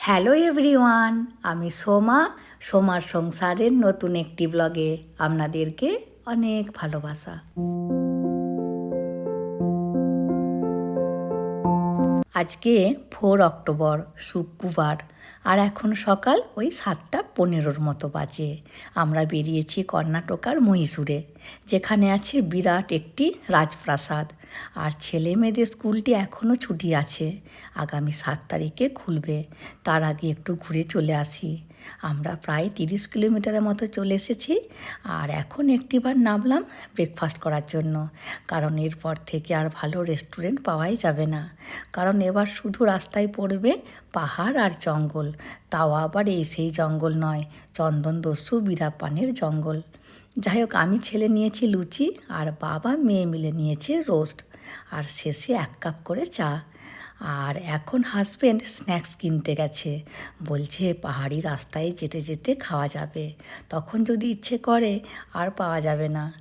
Hello everyone আমি সোমা সোমার সংসারের নতুন একটি ব্লগে আপনাদেরকে অনেক ভালোবাসা। আজকে ফোর অক্টোবর, শুক্রবার, আর এখন সকাল ওই সাতটা পনেরোর মতো বাজে। আমরা বেরিয়েছি কর্ণাটকার মহীশূরে, যেখানে আছে বিরাট একটি রাজপ্রাসাদ। আর ছেলে মেয়েদের স্কুলটি এখনও ছুটি আছে, আগামী সাত তারিখে খুলবে। তার আগে একটু ঘুরে চলে আসি। আমরা প্রায় তিরিশ কিলোমিটারের মতো চলে এসেছি আর এখন একটিবার নামলাম ব্রেকফাস্ট করার জন্য। কারণ এরপর থেকে আর ভালো রেস্টুরেন্ট পাওয়াই যাবে না। কারণ এবার শুধু রাস্তায় পড়বে পাহাড় আর জঙ্গল। তাও আবার এই সেই জঙ্গল নয়, চন্দন দস্যু বিরাপানের জঙ্গল। যাই হোক আমি ছেলে নিয়েছি লুচি আর বাবা মেয়ে মিলে নিয়েছে রোস্ট আর শেষে এক কাপ করে চা। আর এখন হাজব্যান্ড স্ন্যাক্স কিনতে গেছে। বলছে পাহাড়ি রাস্তায় যেতে যেতে খাওয়া যাবে। তখন যদি ইচ্ছে করে, আর পাওয়া যাবে না।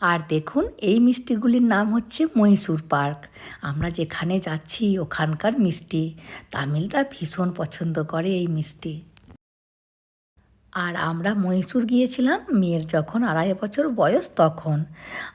আর দেখুন, এই মিষ্টিগুলির নাম হচ্ছে মহীশূর পার্ক। আমরা যেখানে যাচ্ছি, ওখানকার মিষ্টি। তামিলরা ভীষণ পছন্দ করে এই মিষ্টি। আর আমরা মহীশূর গিয়েছিলাম মেয়ের যখন আড়াই বছর বয়স তখন।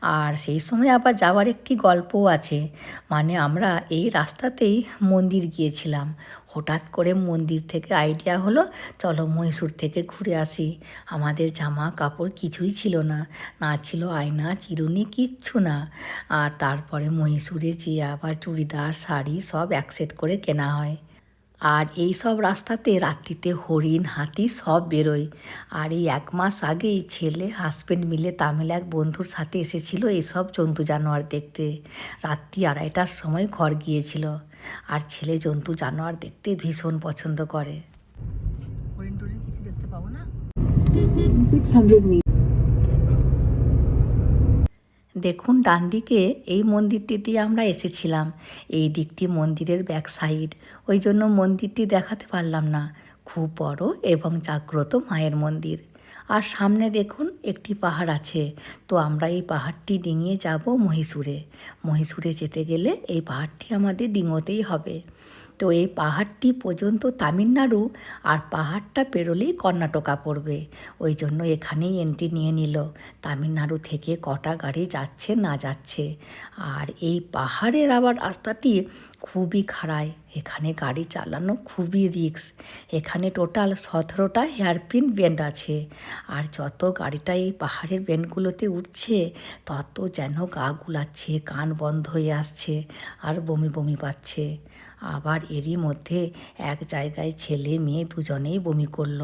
আর সেই সময় আবার যাওয়ার একটি গল্পও আছে। মানে আমরা এই রাস্তাতেই মন্দির গিয়েছিলাম। হঠাৎ করে মন্দির থেকে আইডিয়া হলো, চলো মহীশূর থেকে ঘুরে আসি। আমাদের জামা কাপড় কিছুই ছিল না। না ছিল আয়না, চিরুনি, কিচ্ছু না। আর তারপরে মহীশূরে যেয়ে আবার চুড়িদার, শাড়ি সব এক সেট করে কেনা হয়। আর এই সব রাস্তাতে রাত্রিতে হরিণ হাতি সব বেরোয়। আর এই এক মাস আগেই ছেলে হাজব্যান্ড মিলে তামিল এক বন্ধুর সাথে এসেছিল এইসব জন্তু জানোয়ার দেখতে। রাত্রি আড়াইটার সময় ঘর গিয়েছিল। আর ছেলে জন্তু জানোয়ার দেখতে ভীষণ পছন্দ করে। হরিণ কিছু দেখতে পাবো না? 600 meters. দেখুন ডান দিকে এই মন্দিরটিতে আমরা এসেছিলাম। এই দিকটি মন্দিরের ব্যাক সাইড ওই জন্য মন্দিরটি দেখাতে পারলাম না। খুব বড় এবং জাগ্রত মায়ের মন্দির। আর সামনে দেখুন, একটি পাহাড় আছে। তো আমরা এই পাহাড়টি ডিঙিয়ে যাব মহীশূরে। মহীশূরে যেতে গেলে এই পাহাড়টি আমাদের ডিঙোতেই হবে। তো এই পাহাড়টি পর্যন্ত তামিলনাড়ু আর পাহাড়টা পেরোলেই কর্ণাটকা পড়বে। ওই জন্য এখানেই এন্ট্রি নিয়ে নিল। তামিলনাড়ু থেকে কটা গাড়ি যাচ্ছে না যাচ্ছে। আর এই পাহাড়ের আবার রাস্তাটি খুবই খাড়ায়। এখানে গাড়ি চালানো খুবই রিস্ক। এখানে টোটাল সতেরোটা হেয়ারপিন বেন্ড আছে। আর যত গাড়িটা এই পাহাড়ের বেন্ডগুলোতে উঠছে, তত যেন গা গুলাচ্ছে, কান বন্ধ হয়ে আসছে, আর বমি বমি পাচ্ছে। আবার এরই মধ্যে এক জায়গায় ছেলে মেয়ে দুজনেই বমি করল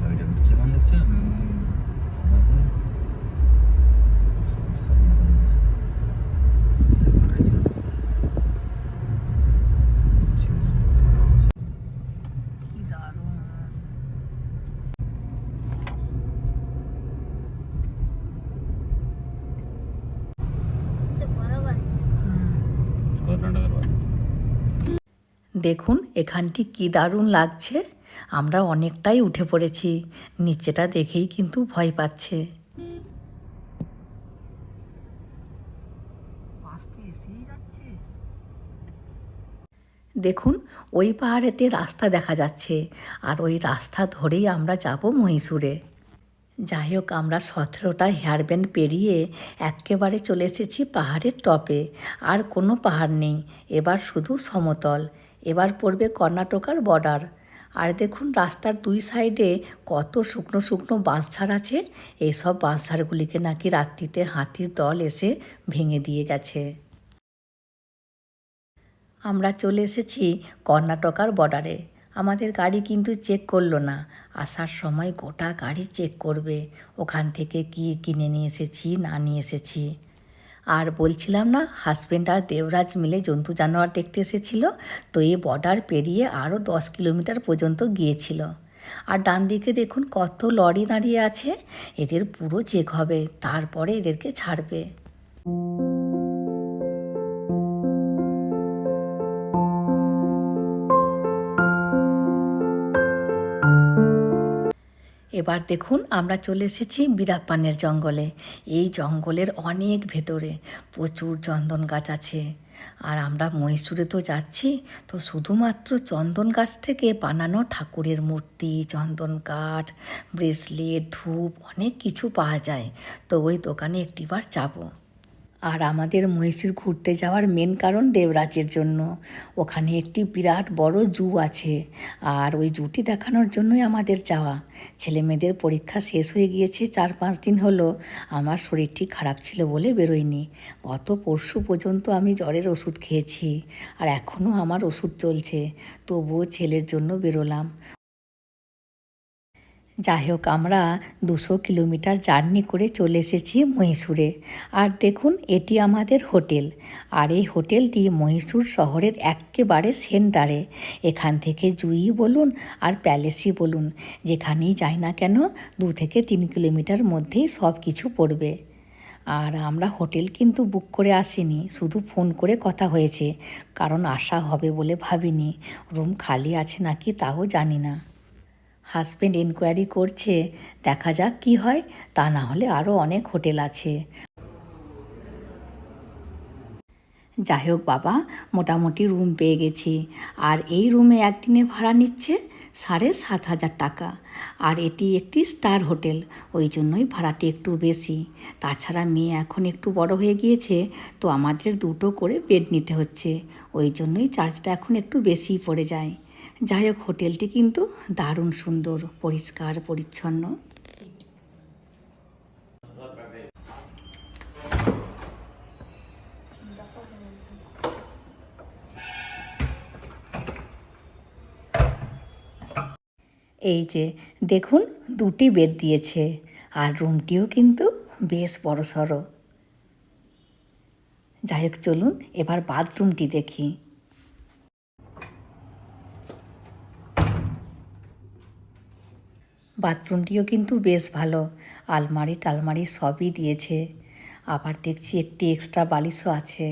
গাড়িটা ঢুকছে কেমন দেখছ আমাদের সমস্যা নেই কি দারুণ কর্ণাটকের বাড়ি দেখুন এখানটি কি দারুণ লাগছে। আমরা অনেকটাই উঠে পড়েছি। নিচেটা দেখেই কিন্তু ভয় পাচ্ছে। দেখুন ওই পাহাড়েতে রাস্তা দেখা যাচ্ছে। আর ওই রাস্তা ধরেই আমরা যাব মহীশূরে। যাই হোক আমরা সতেরোটা হেয়ারব্যান্ড পেরিয়ে একেবারে চলে এসেছি পাহাড়ের টপে। আর কোনো পাহাড় নেই। এবার শুধু সমতল। এবার পড়বে কর্ণাটকার বর্ডার। আর দেখুন রাস্তার দুই সাইডে কত শুকনো শুকনো বাঁশঝাড় আছে। এইসব বাঁশঝাড়গুলিকে নাকি রাত্রিতে হাতির দল এসে ভেঙে দিয়ে গেছে। আমরা চলে এসেছি কর্ণাটকার বর্ডারে। আমাদের গাড়ি কিন্তু চেক করল না। আসার সময় গোটা গাড়ি চেক করবে। ওখান থেকে কি কিনে নিয়ে এসেছি, না নিয়ে এসেছি। আর বলছিলাম না হাজব্যান্ড আর দেবরাজ মিলে জন্তু জানোয়ার দেখতে এসেছিল, তো এই বর্ডার পেরিয়ে আরও দশ কিলোমিটার পর্যন্ত গিয়েছিল। আর ডান দিকে দেখুন কত লরি দাঁড়িয়ে আছে, এদের পুরো চেক হবে, তারপরে এদেরকে ছাড়বে। এবার দেখুন আমরা চলে এসেছি বিরাপ্পানের জঙ্গলে। এই জঙ্গলের অনেক ভেতরে প্রচুর চন্দন গাছ আছে। আর আমরা মহীশূরে তো যাচ্ছি, তো শুধুমাত্র চন্দন গাছ থেকে বানানো ঠাকুরের মূর্তি, চন্দন কাঠ, ব্রেসলেট, ধূপ অনেক কিছু পাওয়া যায়। তো ওই দোকানে একটিবার যাব। আর আমাদের মহীশূর ঘুরতে যাওয়ার মেন কারণ দেবরাজের জন্য। ওখানে একটি বিরাট বড় জু আছে, আর ওই জুটি দেখানোর জন্যই আমাদের যাওয়া। ছেলে মেয়েদের পরীক্ষা শেষ হয়ে গিয়েছে, চার পাঁচ দিন হলো। আমার শরীরটি খারাপ ছিল বলে বেরোয়নি। গত পরশু পর্যন্ত আমি জ্বরের ওষুধ খেয়েছি, আর এখনও আমার ওষুধ চলছে। তবুও ছেলের জন্য বেরোলাম। যাই হোক, আমরা দুশো কিলোমিটার জার্নি করে চলে এসেছি মহীশূরে। আর দেখুন, এটি আমাদের হোটেল। আর এই হোটেলটি মহীশূর শহরের একেবারে সেন্টারে। এখান থেকে জুই বলুন আর প্যালেসই বলুন, যেখানেই যাই না কেন, দু থেকে তিন কিলোমিটার মধ্যেই সব কিছু পড়বে। আর আমরা হোটেল কিন্তু বুক করে আসিনি, শুধু ফোন করে কথা হয়েছে। কারণ আসা হবে বলে ভাবিনি। রুম খালি আছে নাকি তাও জানি না। হাজব্যান্ড এনকোয়ারি করছে, দেখা যাক কি হয়, তা না হলে আরও অনেক হোটেল আছে। যাই হোক বাবা, মোটামুটি রুম পেয়ে গেছি। আর এই রুমে একদিনে ভাড়া নিচ্ছে সাড়ে সাত হাজার টাকা। আর এটি একটি স্টার হোটেল, ওই জন্যই ভাড়াটি একটু বেশি। তাছাড়া মেয়ে এখন একটু বড় হয়ে গিয়েছে, তো আমাদের দুটো করে বেড নিতে হচ্ছে। ওই জন্যই চার্জটা এখন একটু বেশিই পড়ে যায়। যাই হোক, হোটেলটি কিন্তু দারুণ সুন্দর, পরিষ্কার, পরিচ্ছন্ন। এই যে, দেখুন, দুটি বেড দিয়েছে, আর রুমটিও কিন্তু বেশ বড় সড়ো যাই হোক, চলুন, এবার বাথরুমটি দেখি। বাথরুমটিও কিন্তু বেশ ভালো। আলমারি টালমারি সবই দিয়েছে। আবার দেখছি একটি এক্সট্রা বালিশও আছে।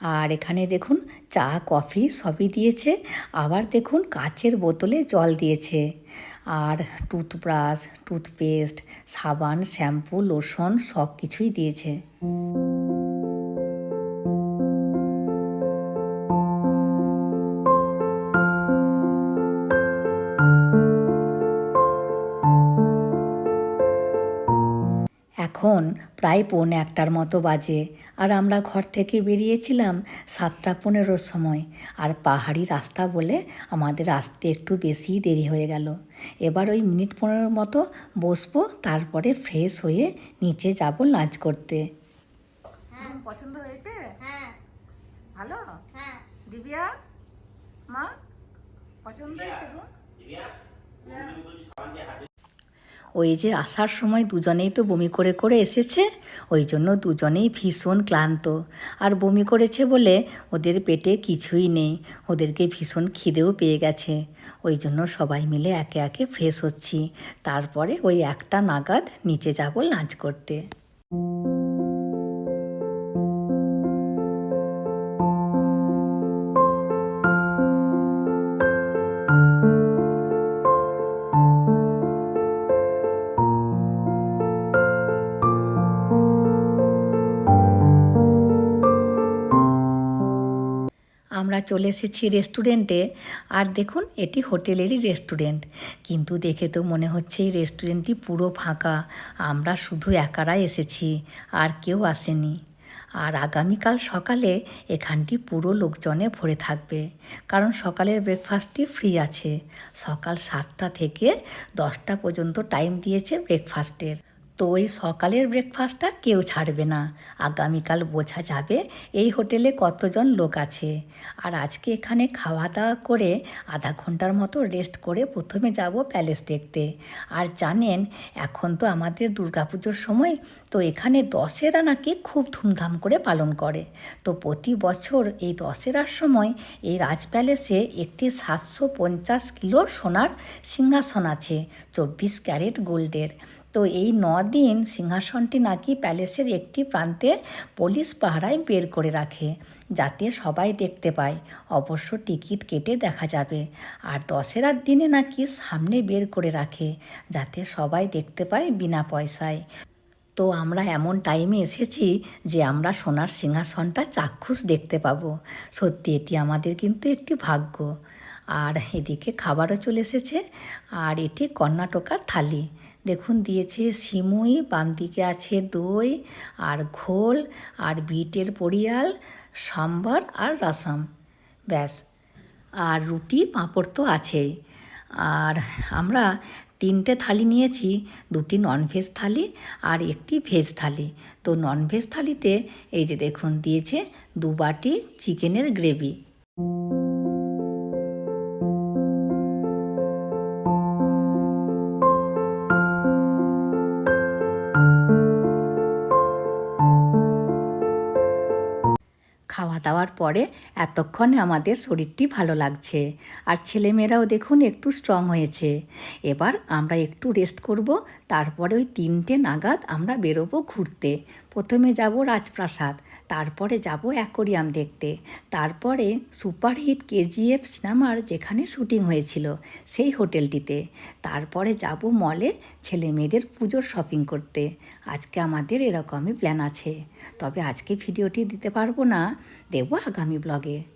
আর এখানে দেখুন, চা, কফি সবই দিয়েছে। আবার দেখুন, কাচের বোতলে জল দিয়েছে। আর টুথব্রাশ টুথপেস্ট সাবান শ্যাম্পু লোশন সব কিছুই দিয়েছে। এখন প্রায় পৌনে একটার মতো বাজে। আর আমরা ঘর থেকে বেরিয়েছিলাম সাতটা পনেরোর সময়। আর পাহাড়ি রাস্তা বলে আমাদের আসতে একটু বেশি দেরি হয়ে গেল। এবার ওই মিনিট পনেরোর মতো বসবো তারপরে ফ্রেশ হয়ে নিচে যাব লাঞ্চ করতে। পছন্দ হয়েছে? হ্যাঁ। ভালো? হ্যাঁ। দিব্যা? মা? পছন্দ হয়েছে গো? ওই যে আসার সময় দুজনেই তো বমি করে করে এসেছে, ওই জন্য দুজনেই ভীষণ ক্লান্ত। আর বমি করেছে বলে ওদের পেটে কিছুই নেই, ওদেরকে ভীষণ খিদেও পেয়ে গেছে। ওই জন্য সবাই মিলে একে একে ফ্রেশ হচ্ছি। তারপরে ওই একটা নাগাদ নিচে যাব লাঞ্চ করতে। আমরা চলে এসেছি রেস্টুরেন্টে। আর দেখুন, এটি হোটেলেরই রেস্টুরেন্ট। কিন্তু দেখে তো মনে হচ্ছে এই রেস্টুরেন্টটি পুরো ফাঁকা। আমরা শুধু একারাই এসেছি, আর কেউ আসেনি। আর আগামীকাল সকালে এখানটি পুরো লোকজনে ভরে থাকবে। কারণ সকালের ব্রেকফাস্টটি ফ্রি আছে। সকাল সাতটা থেকে দশটা পর্যন্ত টাইম দিয়েছে ব্রেকফাস্টের তো ওই সকালের ব্রেকফাস্টটা কেউ ছাড়বে না। আগামীকাল বোঝা যাবে এই হোটেলে কতজন লোক আছে। আর আজকে এখানে খাওয়া দাওয়া করে আধা ঘণ্টার মতো রেস্ট করে প্রথমে যাব প্যালেস দেখতে। আর জানেন, এখন তো আমাদের দুর্গাপুজোর সময়, তো এখানে দশেরা নাকি খুব ধুমধাম করে পালন করে। তো প্রতি বছর এই দশেরার সময় এই রাজ প্যালেসে একটি সাতশো পঞ্চাশ কিলো সোনার সিংহাসন আছে, চব্বিশ ক্যারেট গোল্ডের। তো এই ন দিন সিংহাসনটি নাকি প্যালেসের একটি প্রান্তে পুলিশ পাহারায় বের করে রাখে, যাতে সবাই দেখতে পায়। অবশ্য টিকিট কেটে দেখা যাবে। আর দশেরার দিনে নাকি সামনে বের করে রাখে, যাতে সবাই দেখতে পায় বিনা পয়সায়। তো আমরা এমন টাইমে এসেছি যে আমরা সোনার সিংহাসনটা চাক্ষুষ দেখতে পাবো। সত্যি এটি আমাদের কিন্তু একটি ভাগ্য। আর এদিকে খাবারও চলে এসেছে। আর এটি কর্ণাটকার থালি। দেখুন, দিয়েছে সিমুই, বাম দিকে আছে দই আর ঘোল আর বিটের পরিয়াল, সাম্বার আর রসম। ব্যাস, আর রুটি, পাঁপড় তো আছেই আর আমরা তিনটে থালি নিয়েছি, দুটি ননভেজ থালি আর একটি ভেজ থালি। তো ননভেজ থালিতে এই যে দেখুন, দিয়েছে দু বাটি চিকেনের গ্রেভি। খাওয়া দাওয়ার পরে এতক্ষণে আমাদের শরীরটি ভালো লাগছে। আর ছেলেমেয়েরাও দেখুন একটু স্ট্রং হয়েছে। এবার আমরা একটু রেস্ট করব, তারপরে ওই তিনটে নাগাদ আমরা বেরোবো ঘুরতে। প্রথমে যাব রাজপ্রাসাদ। তারপরে যাব অ্যাকোরিয়াম দেখতে। তারপরে সুপারহিট কেজিএফ সিনেমার যেখানে শুটিং হয়েছিল, সেই হোটেলটিতে। তারপরে যাব মলে ছেলে মেয়েদের পুজোর শপিং করতে। আজকে আমাদের এরকমই প্ল্যান আছে। তবে আজকে ভিডিওটি দিতে পারব না। দেবো আগামী ব্লগে